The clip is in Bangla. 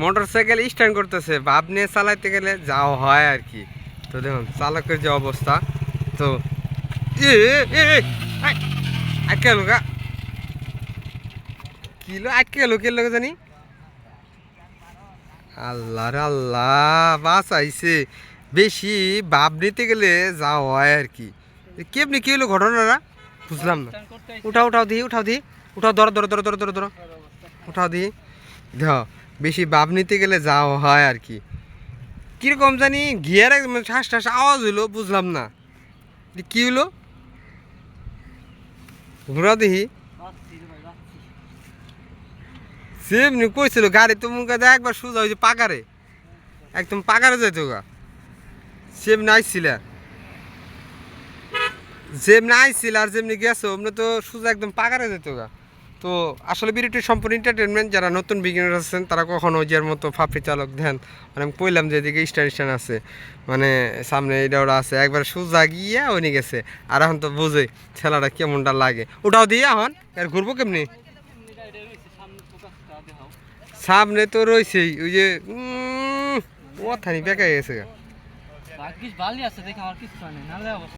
মোটর সাইকেল স্ট্যান্ড করতেছে বাপ নিয়ে চালাইতে গেলে যাও হয় আর কি। তো দেখুন চালকের যে অবস্থা তো আটকে গেল গা। কিলো আটকে গেল কে লোক জানি? আল্লাহ আল্লাহ বাস আইছে বেশি বাপ নিতে গেলে যা হয় আর কি। কেমনি কি হলো ঘটনাটা? বুঝলাম না। উঠাও উঠাও দিই উঠাও দি। উঠাও ধরো ধরো ধরো ধরো ধরো ধরো। উঠাও দেখ বেশি বাপ নিতে গেলে যাও হয় আর কি। কীরকম জানি গিয়ার একদম ঠাস ঠাস আওয়াজ হইল, বুঝলাম না। কি হলো ঘোরা দেখি। সেমনি কইছিল গাড়ি তো মুখে দেয় একবার সোজা হয়েছে পাকারে একদম পাকারে যেত গা। সেমনি আইছিল। যেমনি আইছিল আর যেমনি গেছো, অমনি তো সোজা একদম পাকারে যেত গা। তো আসলে বিরতি সম্পূর্ণ এন্টারটেনমেন্ট যারা নতুন বিগিনার আছেন, তারা কখনো ওইটার মতো ফাপড়ি চালক দেন। মানে আমি কইলাম যে এদিকে স্ট্যান্ড স্ট্যান্ড আছে। মানে সামনে এটা ওরা আছে। একবার সোজা গিয়া ওই গেছে। আর এখন তো বুঝে ছেলেটা কেমনটা লাগে। ওটাও দিয়ে এখন। আর ঘুরবো কেমনি? সামনে তো রয়েছেই ওই যে ও থানি বেঁকে গেছে আছে আমার কিছু